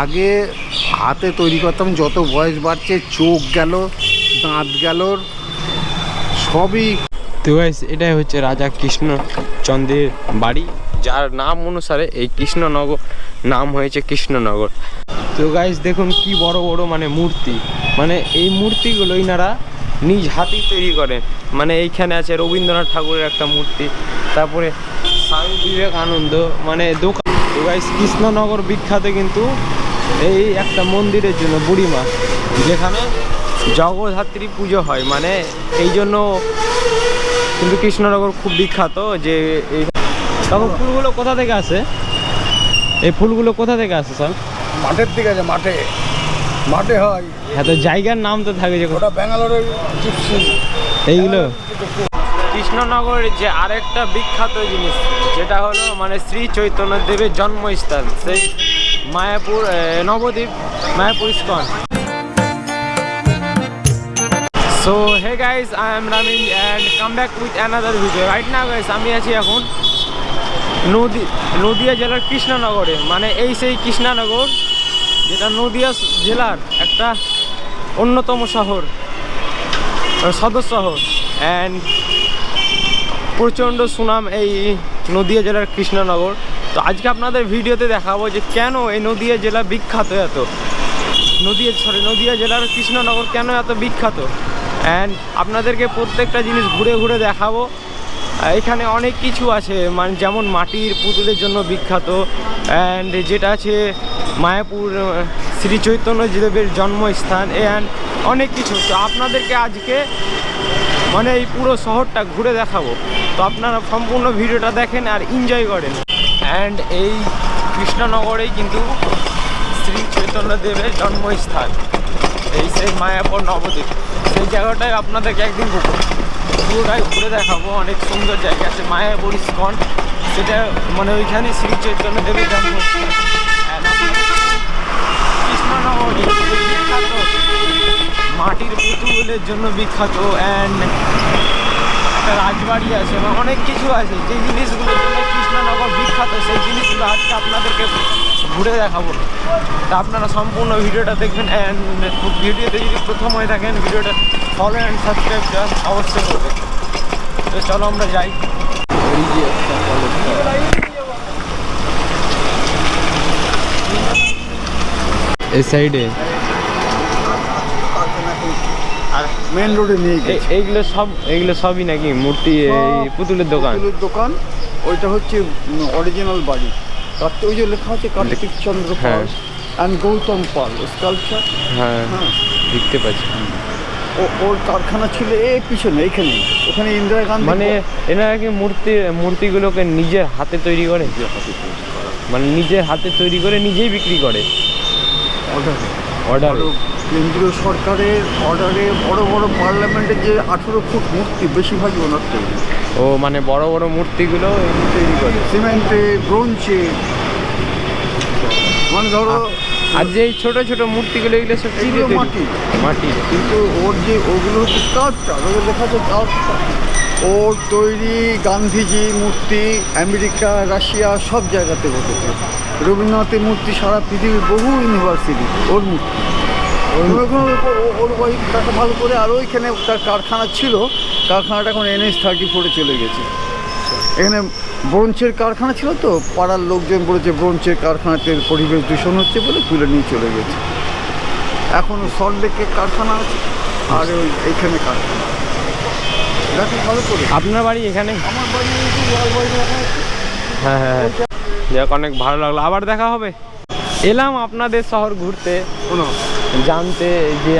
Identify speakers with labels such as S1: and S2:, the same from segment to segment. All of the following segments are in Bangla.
S1: আগে হাতে তৈরি করতাম, যত বয়স বাড়ছে, চোখ গেল, দাঁত গেল, সবই
S2: তো এটাই হচ্ছে রাজা কৃষ্ণচন্দ্রের বাড়ি, যার নাম অনুসারে এই কৃষ্ণনগর, নাম হয়েছে কৃষ্ণনগর। তো গাইস দেখুন কি বড় বড় মানে মূর্তি। মানে এই মূর্তিগুলো ইনারা নিজ হাতেই তৈরি করেন। মানে এইখানে আছে রবীন্দ্রনাথ ঠাকুরের একটা মূর্তি, তারপরে স্বামী বিবেকানন্দ মানে দোকান। তো গাইস কৃষ্ণনগর বিখ্যাত কিন্তু এই একটা মন্দিরের জন্য বুড়িমা। যেখানে জগদ্ধাত্রী পুজো হয় মানে এই জন্য কিন্তু কৃষ্ণনগর খুব বিখ্যাত যে এই তখন ফুলগুলো কোথা থেকে আসে? এই ফুলগুলো কোথা থেকে আসে স্যার?
S1: মাঠের দিকে আছে মাঠে। মাঠে হয়।
S2: হ্যাঁ তো জায়গার নাম তো থাকে যে
S1: ওটা ব্যাঙ্গালোরের
S2: এইগুলো? কৃষ্ণনগরের যে আরেকটা বিখ্যাত জিনিস যেটা হলো মানে শ্রী চৈতন্য দেবের জন্মস্থান। সেই Mayapur Nabadwip, Mayapur ISKCON. So hey guys I am Ramin and come back with another video right না গাইস আমি আছি এখন নদী, নদিয়া জেলার কৃষ্ণনগরে। মানে এই সেই কৃষ্ণনগর, যেটা নদিয়া জেলার একটা অন্যতম শহর, সদর শহর। অ্যান্ড প্রচণ্ড সুনাম এই নদিয়া জেলার কৃষ্ণনগর। তো আজকে আপনাদের ভিডিওতে দেখাবো যে কেন এই নদিয়া জেলা বিখ্যাত এত? নদিয়া সরি নদিয়া জেলার কৃষ্ণনগর কেন এত বিখ্যাত? অ্যান্ড আপনাদেরকে প্রত্যেকটা জিনিস ঘুরে ঘুরে দেখাবো। এখানে অনেক কিছু আছে মানে যেমন মাটির পুতুলের জন্য বিখ্যাত। অ্যান্ড যেটা আছে মায়াপুর শ্রী চৈতন্য দেবের জন্মস্থান। অ্যান্ড অনেক কিছু। তো আপনাদেরকে আজকে মানে এই পুরো শহরটা ঘুরে দেখাবো। তো আপনারা সম্পূর্ণ ভিডিওটা দেখেন আর এনজয় করেন। অ্যান্ড এই কৃষ্ণনগরেই কিন্তু শ্রী চৈতন্য দেবের জন্মস্থান। এই সেই মায়াপুর নবদ্বীপ। সেই জায়গাটায় আপনাদেরকে একদিন ঘুরবো। পুরোটাই ঘুরে দেখাবো। অনেক সুন্দর জায়গা আছে। মায়াপুর ইস্কন। সেটা মানে ওইখানে শ্রী চৈতন্য দেবের জন্মস্থান। মাটির পুতুলের জন্য বিখ্যাত। অ্যান্ড একটা রাজবাড়ি আছে অনেক কিছু আছে। যে জিনিসগুলোর জন্য কৃষ্ণনগর বিখ্যাত সেই জিনিসগুলো আজকে আপনাদেরকে ঘুরে দেখাবো। তা আপনারা সম্পূর্ণ ভিডিওটা দেখবেন অ্যান্ড ভিডিওতে যদি প্রথম হয়ে থাকেন ভিডিওটা ফলো অ্যান্ড সাবস্ক্রাইব অবশ্যই করবেন তো চলো আমরা যাই। এই সাইডে
S1: আর মেন রোডে নিয়ে গেছে।
S2: এইগুলো সব এইগুলো সবই নাকি মূর্তি এই পুতুলের দোকান?
S1: পুতুলের দোকান। ওইটা হচ্ছে অরিজিনাল বাড়ি। তার ওই যে লেখা আছে কার্তিক চন্দ্র পাল
S2: হ্যাঁ।
S1: অ্যান্ড গৌতম পাল স্কাল্পচার
S2: হ্যাঁ
S1: হ্যাঁ।
S2: দেখতে পাচ্ছি।
S1: ও ওর কারখানা ছিল এই পিছনে এখানে ওখানে ইন্দিরা গান্ধী
S2: মানে এনারা কি মূর্তি মূর্তিগুলোকে নিজের হাতে তৈরি করে। মানে নিজের হাতে তৈরি করে নিজেই বিক্রি করে।
S1: অর্ডার
S2: অর্ডার
S1: কেন্দ্রীয় সরকারের অর্ডারে বড় বড় পার্লামেন্টের যে আঠেরো ফুট মূর্তি বেশিরভাগই ওনার তৈরি।
S2: ও মানে বড় বড় মূর্তিগুলো তৈরি করে।
S1: সিমেন্টে ব্রোঞ্জে। মানে ধরো
S2: আর যে এই ছোট ছোট মূর্তিগুলো এগুলো সব তৈরি?
S1: মাটির।
S2: মাটির।
S1: কিন্তু ওর যে ওগুলো হচ্ছে স্কাল্পচার ওগুলো লেখা আছে স্কাল্পচার। ওর তৈরি গান্ধীজি মূর্তি আমেরিকা রাশিয়া সব জায়গাতে ঘটেছে। রবীন্দ্রনাথের মূর্তি সারা পৃথিবীর বহু ইউনিভার্সিটি ওর মূর্তি। ওর ওই তাকে ভালো করে আর ওইখানে তার কারখানা ছিল। কারখানাটা এখন এনএস থার্টি ফোরে চলে গেছে। এখানে ব্রোঞ্চের কারখানা ছিল তো পাড়ার লোকজন বলেছে ব্রোঞ্চের কারখানাতে পরিবেশ দূষণ হচ্ছে বলে তুলে নিয়ে চলে গেছে। এখন সল্টলেকের কারখানা আছে আর ওই এইখানে কারখানা। দেখো ভালো করে।
S2: আপনার বাড়ি এখানে?
S1: আমার বাড়ি।
S2: হ্যাঁ হ্যাঁ হ্যাঁ। যাক অনেক ভালো লাগল। আবার দেখা হবে। এলাম আপনাদের শহর ঘুরতে। জানতে যে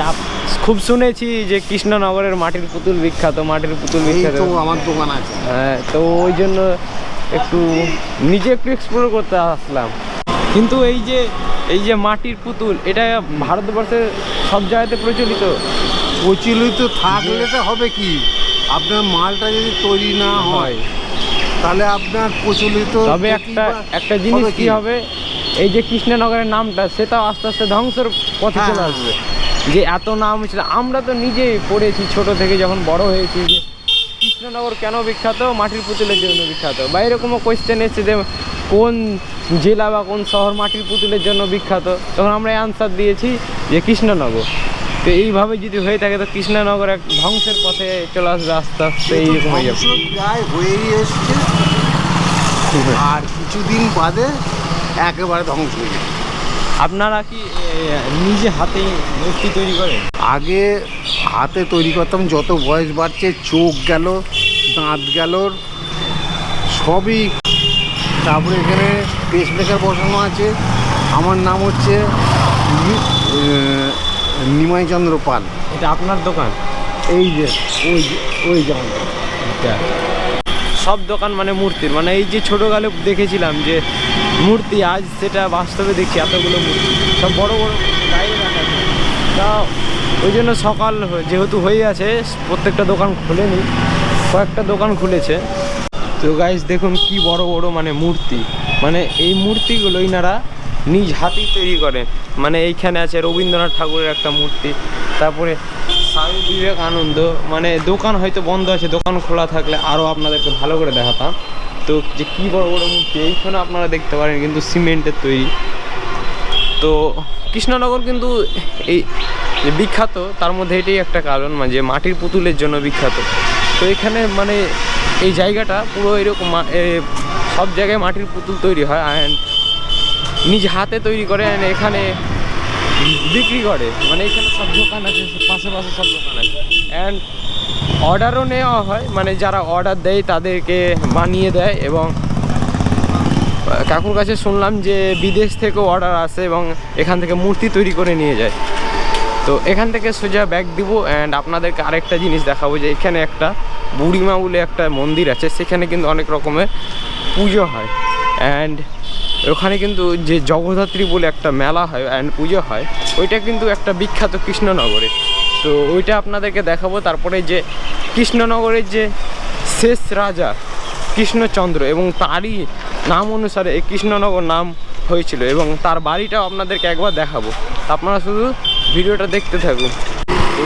S2: খুব শুনেছি যে কৃষ্ণনগরের মাটির পুতুল বিখ্যাত মাটির পুতুল বিখ্যাত।
S1: আমার দোকান আছে।
S2: হ্যাঁ তো ওই জন্য একটু নিজে একটু এক্সপ্লোর করতে আসলাম। কিন্তু এই যে এই যে মাটির পুতুল এটা ভারতবর্ষের সব জায়গাতে প্রচলিত?
S1: প্রচলিত থাকলে তো হবে কি? আপনার মালটা যদি তৈরি না হয়। তাহলে আপনার প্রচলিত
S2: তবে একটা একটা জিনিস কি হবে? এই যে কৃষ্ণনগরের নামটা সেটাও আস্তে আস্তে ধ্বংসের পথে
S1: হ্যাঁ,
S2: চলে
S1: হ্যাঁ।
S2: আসবে। যে এত নাম ছিল আমরা তো নিজেই পড়েছি ছোট থেকে যখন বড় হয়েছি যে কৃষ্ণনগর কেন বিখ্যাত? মাটির পুতুলের জন্য বিখ্যাত। বা এরকমও কোয়েশ্চেন এসেছে যে কোন জেলা বা কোন শহর মাটির পুতুলের জন্য বিখ্যাত? তখন আমরা অ্যান্সার দিয়েছি যে কৃষ্ণনগর। তো এইভাবে যদি হয়ে থাকে তো কৃষ্ণনগর এক ধ্বংসের পথে চলে আসবে আস্তে আস্তে এইরকম হয়ে যাবে।
S3: প্রায় হয়েই এসছে। আর কিছুদিন বাদে একেবারে ধ্বংস হয়ে যাবে।
S2: আপনারা কি নিজে হাতে মূর্তি তৈরি করেন?
S3: আগে হাতে তৈরি করতাম যত বয়স বাড়ছে চোখ গেল দাঁত গেল সবই তারপরে এখানে পেস মেকার বসানো আছে। আমার নাম হচ্ছে নি- নিমাই চন্দ্র পাল।
S2: এটা আপনার দোকান?
S3: এই যে ওই যে ওই জামাটা
S2: সব দোকান মানে মূর্তির মানে এই যে ছোটোকালে দেখেছিলাম যে মূর্তি, আজ সেটা বাস্তবে দেখছি, এতগুলো মূর্তি। সব বড় বড় বাইরে রাখা তা ওই জন্য সকাল যেহেতু হয়ে আছে, প্রত্যেকটা দোকান খুলেনি, কয়েকটা দোকান খুলেছে। তো গাইজ দেখুন কি বড় বড় মানে মূর্তি। মানে এই মূর্তিগুলো ইনারা নিজ হাতেই তৈরি করেন। মানে এইখানে আছে রবীন্দ্রনাথ ঠাকুরের একটা মূর্তি, তারপরে স্বামী বিবেকানন্দ। মানে দোকান হয়তো বন্ধ আছে, দোকান খোলা থাকলে আরও আপনাদেরকে ভালো করে দেখাতাম। তো যে কী বড় বড় মূর্তি এইখানে আপনারা দেখতে পারেন কিন্তু সিমেন্টের তৈরি। তো কৃষ্ণনগর কিন্তু এই যে বিখ্যাত, তার মধ্যে এটাই একটা কারণ মানে যে মাটির পুতুলের জন্য বিখ্যাত। তো এখানে মানে এই জায়গাটা পুরো এরকম সব জায়গায় মাটির পুতুল তৈরি হয় অ্যান্ড নিজ হাতে তৈরি করে অ্যান্ড এখানে বিক্রি করে। মানে এখানে সব দোকান আছে, পাশে পাশে সব দোকান আছে। অ্যান্ড অর্ডারও নেওয়া হয় মানে যারা অর্ডার দেয় তাদেরকে বানিয়ে দেয় এবং কাকুর কাছে শুনলাম যে বিদেশ থেকেও অর্ডার আসে এবং এখান থেকে মূর্তি তৈরি করে নিয়ে যায়। তো এখান থেকে সোজা ব্যাগ দিব অ্যান্ড আপনাদেরকে আরেকটা জিনিস দেখাবো যে এখানে একটা বুড়িমা বলে একটা মন্দির আছে, সেখানে কিন্তু অনেক রকমের পুজো হয়। অ্যান্ড ওখানে কিন্তু যে জগদ্ধাত্রী বলে একটা মেলা হয় অ্যান্ড পুজো হয়, ওইটা কিন্তু একটা বিখ্যাত কৃষ্ণনগরে। তো ওইটা আপনাদেরকে দেখাবো। তারপরে যে কৃষ্ণনগরের যে শেষ রাজা কৃষ্ণচন্দ্র এবং তারই নাম অনুসারে এই কৃষ্ণনগর নাম হয়েছিল এবং তার বাড়িটাও আপনাদেরকে একবার দেখাবো। আপনারা শুধু ভিডিওটা দেখতে থাকুন।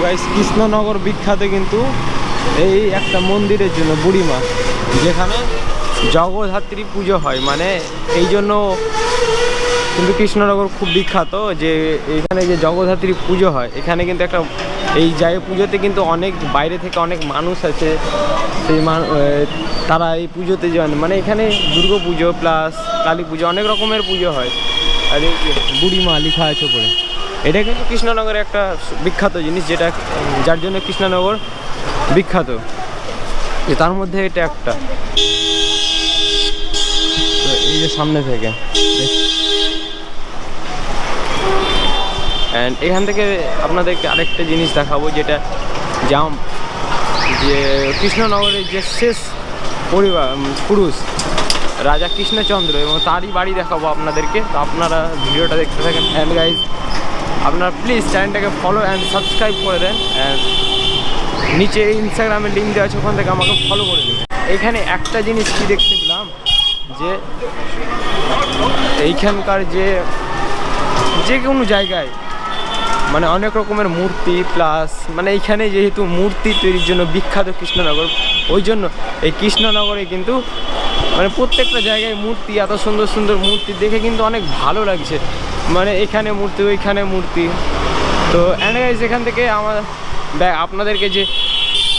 S2: গাইস কৃষ্ণনগর বিখ্যাত কিন্তু এই একটা মন্দিরের জন্য বুড়িমা, যেখানে জগদ্ধাত্রী পুজো হয়। মানে এই জন্য কিন্তু কৃষ্ণনগর খুব বিখ্যাত যে এখানে যে জগদ্ধাত্রী পুজো হয়, এখানে কিন্তু একটা এই জায়গা পুজোতে কিন্তু অনেক বাইরে থেকে অনেক মানুষ আছে। সেই তারা এই পুজোতে যান। মানে এখানে দুর্গা পুজো প্লাস কালী পুজো অনেক রকমের পুজো হয়। আর এই বুড়িমা লেখা আছে উপরে। এটা কিন্তু কৃষ্ণনগরের একটা বিখ্যাত জিনিস যেটা, যার জন্য কৃষ্ণনগর বিখ্যাত। তার মধ্যে এটা একটা। এই যে সামনে থেকে দেখ- অ্যান্ড এখান থেকে আপনাদেরকে আরেকটা জিনিস দেখাবো, যেটা জাম যে কৃষ্ণনগরের যে শেষ পরিবার পুরুষ, রাজা কৃষ্ণচন্দ্র এবং তারই বাড়ি দেখাবো আপনাদেরকে। তো আপনারা ভিডিওটা দেখতে থাকেন। অ্যান্ড গাইজ আপনারা প্লিজ চ্যানেলটাকে ফলো অ্যান্ড সাবস্ক্রাইব করে দেন। অ্যান্ড নিচে ইনস্টাগ্রামের লিঙ্ক দেওয়া আছে, ওখান থেকে আমাকে ফলো করে দেবেন। এখানে একটা জিনিস কি দেখতে পেলাম? যে এইখানকার যে যে কোনো জায়গায় মানে অনেক রকমের মূর্তি প্লাস মানে এইখানে যেহেতু মূর্তি তৈরির জন্য বিখ্যাত কৃষ্ণনগর ওই জন্য এই কৃষ্ণনগরে কিন্তু মানে প্রত্যেকটা জায়গায় মূর্তি এত সুন্দর সুন্দর মূর্তি দেখে কিন্তু অনেক ভালো লাগছে। মানে এখানে মূর্তি ওইখানে মূর্তি। তো অ্যান্ড গাইজ এখান থেকে আমার আপনাদেরকে যে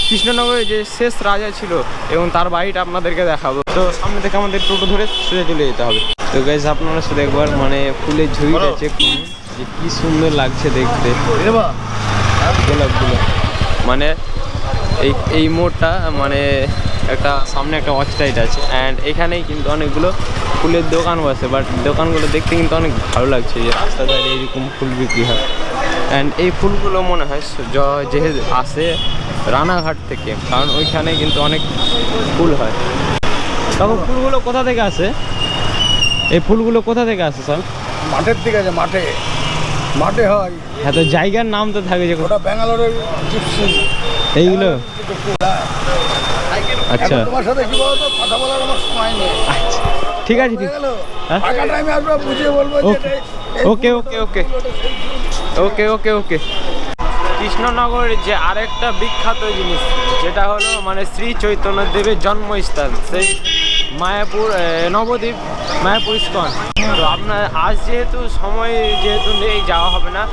S2: কৃষ্ণনগরে যে শেষ রাজা ছিল এবং তার বাড়িটা আপনাদেরকে দেখাবো। তো সামনে থেকে আমাদের টোটো ধরে সোজা চলে যেতে হবে। তো গাইজ আপনারা শুধু একবার মানে ফুলের ঝুড়িটা চেক করুন যে কি সুন্দর লাগছে দেখতে। গোলাপগুলো। মানে এই এই মোড়টা মানে একটা সামনে একটা ওয়াচ টাইট আছে। অ্যান্ড এখানেই কিন্তু অনেকগুলো ফুলের দোকান বসে বাট দোকানগুলো দেখতে কিন্তু অনেক ভালো লাগছে যে রাস্তা ধারে এইরকম ফুল বিক্রি হয়। অ্যান্ড এই ফুলগুলো মনে হয় যেহেতু আসে রানাঘাট থেকে কারণ ওইখানে কিন্তু অনেক ফুল হয়। তখন ফুলগুলো কোথা থেকে আসে? এই ফুলগুলো কোথা থেকে আসে স্যার?
S3: মাঠের দিকে আছে মাঠে। মাঠে হয়।
S2: হ্যাঁ তো জায়গার নাম তো থাকে যে
S3: ওটা ব্যাঙ্গালোরের জিপসি
S2: এইগুলো? আচ্ছা।
S3: তোমার সাথে কি বলতো? কথা বলার আমার সময় নেই।
S2: আচ্ছা ঠিক আছে ঠিক
S3: হয়ে
S2: হ্যাঁ?
S3: ফাঁকা টাইমে আসবে বুঝিয়ে বলব যে
S2: ওকে ওকে ওকে ওকে। ওকে ওকে কৃষ্ণনগরের যে আরেকটা বিখ্যাত জিনিস যেটা হলো মানে শ্রী চৈতন্য দেবের জন্মস্থান সেই মায়াপুর নবদ্বীপ। মায়াপুর ইস্কন তো আপনার, আজ যেহেতু সময় যেহেতু নেই, যাওয়া হবে না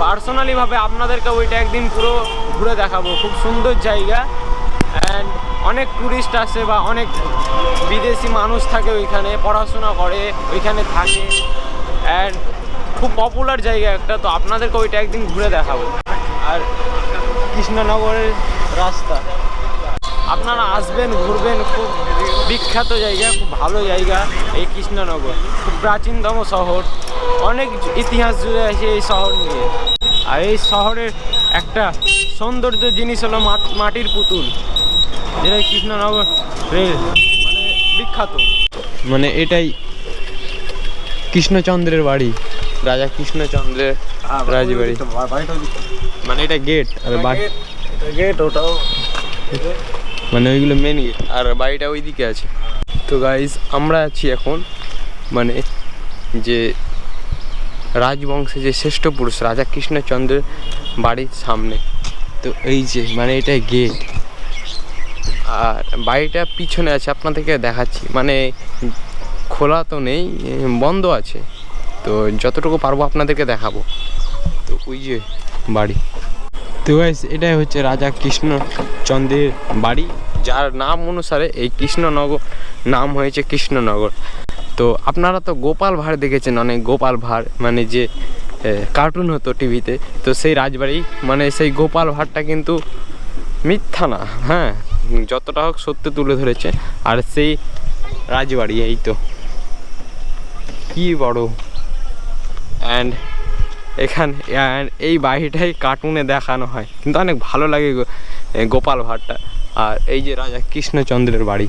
S2: পার্সোনালিভাবে আপনাদেরকে ওইটা একদিন পুরো ঘুরে দেখাবো। খুব সুন্দর জায়গা অ্যান্ড অনেক ট্যুরিস্ট আসে বা অনেক বিদেশি মানুষ থাকে ওইখানে, পড়াশোনা করে, ওইখানে থাকে অ্যান্ড খুব পপুলার জায়গা একটা, তো আপনাদেরকে ওইটা একদিন ঘুরে দেখাবো। আর কৃষ্ণনগরের রাস্তা। আপনারা আসবেন ঘুরবেন খুব বিখ্যাত জায়গা খুব ভালো জায়গা এই কৃষ্ণনগর। খুব প্রাচীনতম শহর। অনেক ইতিহাস জুড়ে আছে এই শহর নিয়ে। আর এই শহরের একটা সৌন্দর্য জিনিস হলো মাটির পুতুল যেটা কৃষ্ণনগর রেল মানে বিখ্যাত। মানে এটাই কৃষ্ণচন্দ্রের বাড়ি রাজা কৃষ্ণচন্দ্রের রাজবাড়ি। মানে এটা গেট আর বাড়ি।
S1: গেট ওটাও।
S2: মানে ওইগুলো মেন গেট আর বাড়িটা ওই দিকে আছে। তো গাইজ আমরা আছি এখন মানে যে রাজবংশে যে শ্রেষ্ঠ পুরুষ, রাজা কৃষ্ণচন্দ্রের বাড়ির সামনে। তো এই যে মানে এটা গেট আর বাড়িটা পিছনে আছে, আপনাদেরকে দেখাচ্ছি। মানে খোলা তো নেই, বন্ধ আছে। তো যতটুকু পারব আপনাদেরকে দেখাবো। তো ওই যে বাড়ি। তো এটাই হচ্ছে রাজা কৃষ্ণচন্দ্রের বাড়ি। যার নাম অনুসারে এই কৃষ্ণনগর, নাম হয়েছে কৃষ্ণনগর। তো আপনারা তো গোপাল ভাঁড় দেখেছেন, অনেক গোপাল ভাঁড় মানে যে কার্টুন হতো টিভিতে, তো সেই রাজবাড়ি মানে সেই গোপাল ভাঁড়টা কিন্তু মিথ্যা না হ্যাঁ যতটা হোক সত্য তুলে ধরেছে, আর সেই রাজবাড়ি এই তো। কি বড়। অ্যান্ড এখানে এই বাড়িটাই কার্টুনে দেখানো হয়। কিন্তু অনেক ভালো লাগে গোপাল ভাঁড়টা। আর এই যে রাজা কৃষ্ণচন্দ্রের বাড়ি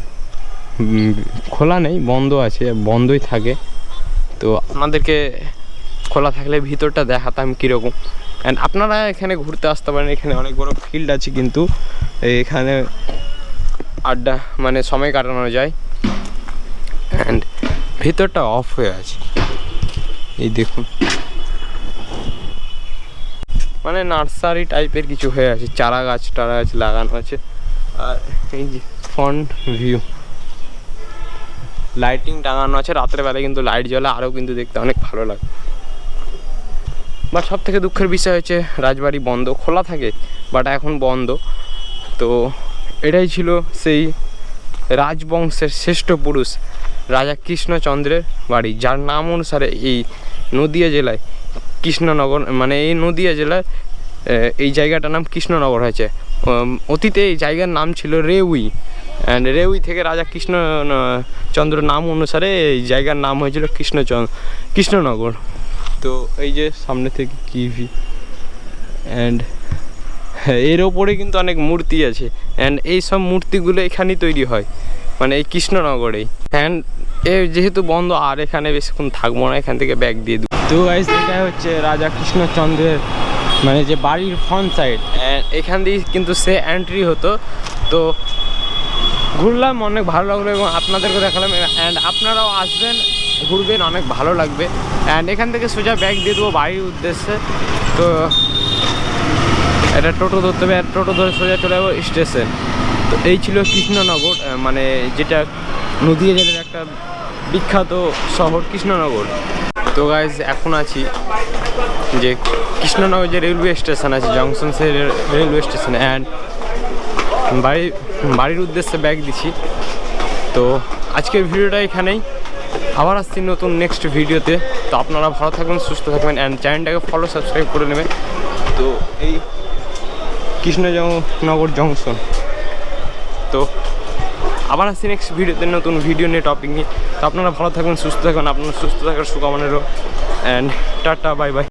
S2: খোলা নেই, বন্ধ আছে, বন্ধই থাকে। তো আপনাদেরকে খোলা থাকলে ভিতরটা দেখাতাম কীরকম। অ্যান্ড আপনারা এখানে ঘুরতে আসতে পারেন, এখানে অনেক বড় ফিল্ড আছে কিন্তু। এখানে আড্ডা মানে সময় কাটানো যায়। অ্যান্ড ভিতরটা অফ হয়ে আছে। এই দেখুন। মানে নার্সারি টাইপের কিছু হয়ে আছে চারা গাছ টারা গাছ লাগানো আছে। আর এই যে ফ্রন্ট ভিউ লাইটিং টাঙানো আছে, রাতের বেলায় কিন্তু লাইট জ্বলে আরও কিন্তু দেখতে অনেক ভালো লাগে। বাট সব থেকে দুঃখের বিষয় হচ্ছে, রাজবাড়ি বন্ধ, খোলা থাকে বাট এখন বন্ধ। তো এটাই ছিল সেই রাজবংশের শ্রেষ্ঠ পুরুষ, রাজা কৃষ্ণচন্দ্রের বাড়ি, যার নাম অনুসারে এই নদিয়া জেলায় কৃষ্ণনগর মানে এই নদিয়া আহ, এই জায়গাটার নাম কৃষ্ণনগর হয়েছে। অতীতে এই জায়গার নাম ছিল রেউই। অ্যান্ড রেউই থেকে রাজা কৃষ্ণ চন্দ্র নাম অনুসারে এই জায়গার নাম হয়েছিল কৃষ্ণচন্দ্র কৃষ্ণনগর। তো এই যে সামনে থেকে কিভি অ্যান্ড এর ওপরে কিন্তু অনেক মূর্তি আছে। অ্যান্ড এই সব মূর্তিগুলো এখানেই তৈরি হয় মানে এই কৃষ্ণনগরেই। অ্যান্ড এ যেহেতু বন্ধ আর এখানে বেশিক্ষণ থাকব না এখান থেকে ব্যাগ দিয়ে দেবো তো গাইস এটা হচ্ছে রাজা কৃষ্ণচন্দ্রের মানে যে বাড়ির ফ্রন্ট সাইড এখান দিয়ে কিন্তু সে এন্ট্রি হতো। তো ঘুরলাম, অনেক ভালো লাগল এবং আপনাদেরকে দেখালাম। অ্যান্ড আপনারাও আসবেন, ঘুরবেন, অনেক ভালো লাগবে। অ্যান্ড এখান থেকে সোজা ব্যাগ দিয়ে দেবো বাড়ির উদ্দেশ্যে। তো এটা টোটো ধরতে হবে টোটো ধরে সোজা চলে যাব স্টেশন তো এই ছিল কৃষ্ণনগর মানে যেটা নদীয়া জেলার একটা বিখ্যাত শহর, কৃষ্ণনগর। তো গাইজ এখন আছি যে কৃষ্ণনগর যে রেলওয়ে স্টেশন আছে জংশন সে রেলওয়ে স্টেশন অ্যান্ড বাড়ি, বাড়ির উদ্দেশ্যে ব্যাগ দিছি। তো আজকের ভিডিওটা এখানেই। আবার আসছি নতুন নেক্সট ভিডিওতে তো। আপনারা ভালো থাকবেন সুস্থ থাকবেন অ্যান্ড চ্যানেলটাকে ফলো সাবস্ক্রাইব করে নেবেন। তো এই কৃষ্ণনগর জংশন তো আবার আসছি নেক্সট ভিডিওতে নতুন ভিডিও নিয়ে টপিক নিয়ে। তো আপনারা ভালো থাকবেন সুস্থ থাকবেন আপনারা সুস্থ থাকার শুভকামনা রইল। And tata bye by